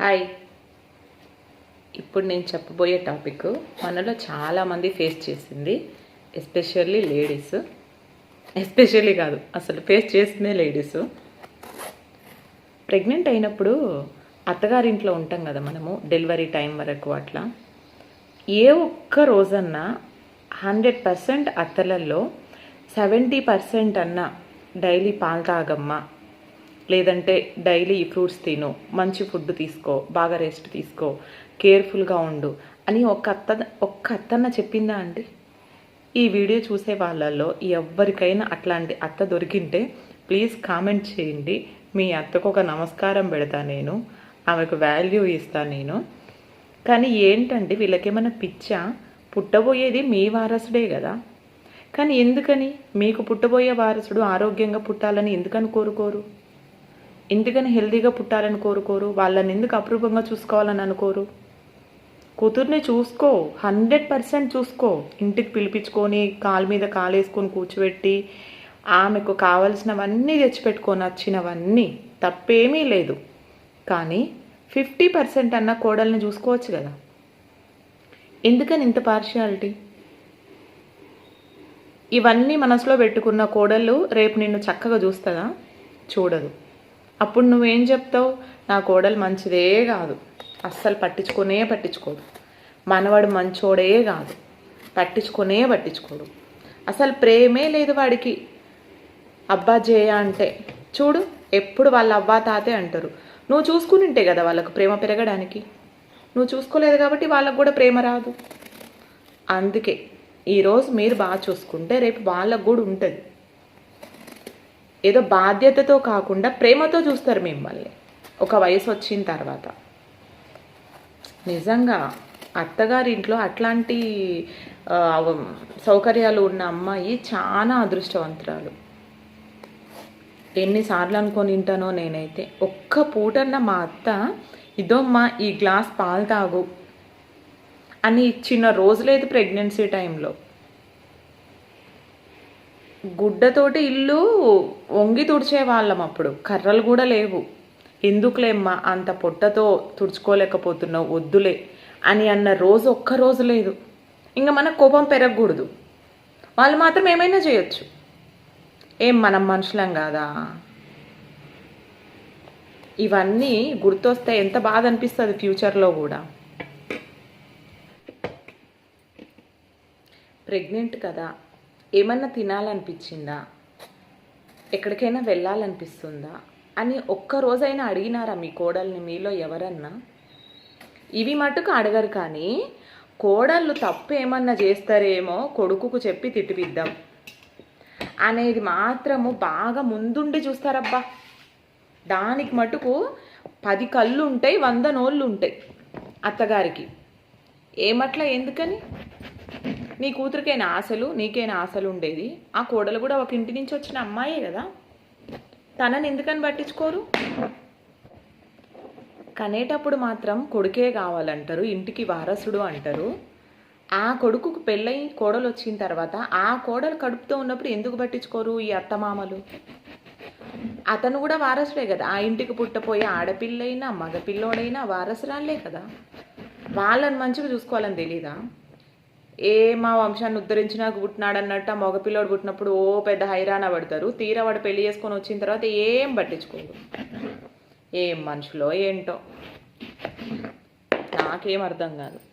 Hi ఇప్పుడు నేను చెప్పబోయే టాపిక్ మనలో చాలామంది ఫేస్ చేసింది ఎస్పెషల్లీ లేడీస్ ఎస్పెషల్లీ కాదు అసలు ఫేస్ చేసిందే లేడీస్ ప్రెగ్నెంట్ అయినప్పుడు అత్తగారింట్లో ఉంటాం కదా మనము డెలివరీ టైం వరకు అట్లా. ఏ ఒక్క రోజన్నా హండ్రెడ్ పర్సెంట్ అత్తలల్లో సెవెంటీ పర్సెంట్ అన్న డైలీ పాలు తాగమ్మా. లేదంటే డైలీ ఈ ఫ్రూట్స్ తిను మంచి ఫుడ్ తీసుకో బాగా రెస్ట్ తీసుకో కేర్ఫుల్గా ఉండు అని ఒక అత్త ఒక్క అత్తన్న చెప్పిందా అండి? ఈ వీడియో చూసే వాళ్ళల్లో ఎవరికైనా అట్లాంటి అత్త దొరికింటే ప్లీజ్ కామెంట్ చేయండి. మీ అత్తకు ఒక నమస్కారం పెడతా నేను ఆమెకు వాల్యూ ఇస్తాను నేను. కానీ ఏంటండి వీళ్ళకేమైనా పిచ్చా? పుట్టబోయేది మీ వారసుడే కదా. కానీ ఎందుకని? మీకు పుట్టబోయే వారసుడు ఆరోగ్యంగా పుట్టాలని ఎందుకని కోరుకోరు? ఎందుకని హెల్తీగా పుట్టాలని కోరుకోరు? వాళ్ళని ఎందుకు అపరూపంగా చూసుకోవాలని అనుకోరు? కూతుర్ని చూసుకో హండ్రెడ్ పర్సెంట్ చూసుకో. ఇంటికి పిలిపించుకొని కాలు మీద కాలేసుకొని కూర్చోబెట్టి ఆమెకు కావలసినవన్నీ తెచ్చిపెట్టుకో నచ్చినవన్నీ. తప్పేమీ లేదు. కానీ ఫిఫ్టీ పర్సెంట్ అన్న కోడల్ని చూసుకోవచ్చు కదా? ఎందుకని ఇంత పార్షియాలిటీ ఇవన్నీ మనసులో పెట్టుకున్న కోడళ్ళు రేపు నిన్ను చక్కగా చూస్తుందా? చూడదు. అప్పుడు నువ్వేం చెప్తావు? నా కోడలు మంచిదే కాదు. అస్సలు పట్టించుకునే పట్టించుకోదు మనవాడు మంచోడే కాదు. పట్టించుకునే పట్టించుకోడు. అసలు ప్రేమే లేదు వాడికి. అబ్బా జయ అంటే చూడు ఎప్పుడు వాళ్ళ అవ్వా తాతే అంటారు. నువ్వు చూసుకుని ఉంటే కదా వాళ్ళకు ప్రేమ పెరగడానికి. నువ్వు చూసుకోలేదు కాబట్టి వాళ్ళకు కూడా ప్రేమ రాదు. అందుకే ఈరోజు మీరు బాగా చూసుకుంటే రేపు వాళ్ళకు కూడా ఉంటుంది. ఏదో బాధ్యతతో కాకుండా ప్రేమతో చూస్తారు మిమ్మల్ని. ఒక వయసు వచ్చిన తర్వాత. నిజంగా అత్తగారింట్లో అట్లాంటి సౌకర్యాలు ఉన్న అమ్మాయి చాలా అదృష్టవంతురాలు. ఎన్నిసార్లు అనుకొని తింటానో నేనైతే. ఒక్క పూటన్న మా అత్త ఇదోమ్మా ఈ గ్లాస్ పాలు తాగు అని ఇచ్చిన రోజులైతే ప్రెగ్నెన్సీ టైంలో. గుడ్డతోటి ఇల్లు వంగి తుడిచే వాళ్ళం అప్పుడు. కర్రలు కూడా లేవు. ఎందుకులేమ్మా అంత పొట్టతో తుడుచుకోలేకపోతున్నావు వద్దులే అని అన్న రోజు ఒక్క రోజు లేదు. ఇంకా మన కోపం పెరగకూడదు. వాళ్ళు మాత్రం ఏమైనా చేయొచ్చు. ఏం మనం మనుషులం కాదా? ఇవన్నీ గుర్తొస్తే ఎంత బాధ అనిపిస్తుంది ఫ్యూచర్లో కూడా. ప్రెగ్నెంట్ కదా. ఏమన్నా తినాలనిపించిందా? ఎక్కడికైనా వెళ్ళాలనిపిస్తుందా? అని ఒక్క రోజైనా అడిగినారా మీ కోడల్ని? మీలో ఎవరన్నా? ఇవి మటుకు అడగరు కానీ కోడళ్ళు తప్పు ఏమన్నా చేస్తారేమో కొడుకుకు చెప్పి తిట్టిపిద్దాం అనేది మాత్రము బాగా ముందుండి చూస్తారబ్బా. దానికి మటుకు పది కళ్ళు ఉంటాయి వంద నోళ్ళు ఉంటాయి అత్తగారికి. ఏమట్లా ఎందుకని? నీ కూతురికైనా ఆశలు నీకైనా ఆశలు ఉండేది. ఆ కోడలు కూడా ఒక ఇంటి నుంచి వచ్చిన అమ్మాయే కదా. తనని ఎందుకని పట్టించుకోరు? కనేటప్పుడు మాత్రం కొడుకే కావాలంటారు ఇంటికి వారసుడు అంటారు. ఆ కొడుకుకు పెళ్ళై కోడలు వచ్చిన తర్వాత ఆ కోడలు కడుపుతో ఉన్నప్పుడు ఎందుకు పట్టించుకోరు ఈ అత్తమామలు? అతను కూడా వారసుడే కదా. ఆ ఇంటికి పుట్టపోయే ఆడపిల్లైనా మగపిల్లోడైనా వారసురాలే కదా. వాళ్ళని మంచిగా చూసుకోవాలని తెలీదా? ఏ మా వంశాన్ని ఉద్ధరించినా పుట్టినాడు అన్నట్టు ఆ మగపిల్లోడు పుట్టినప్పుడు ఓ పెద్ద హైరాణ పడతారు. తీరా వాడు పెళ్ళి చేసుకొని వచ్చిన తర్వాత ఏం పట్టించుకోరు ఏం మనుషులో ఏంటో. నాకేం అర్థం కాదు.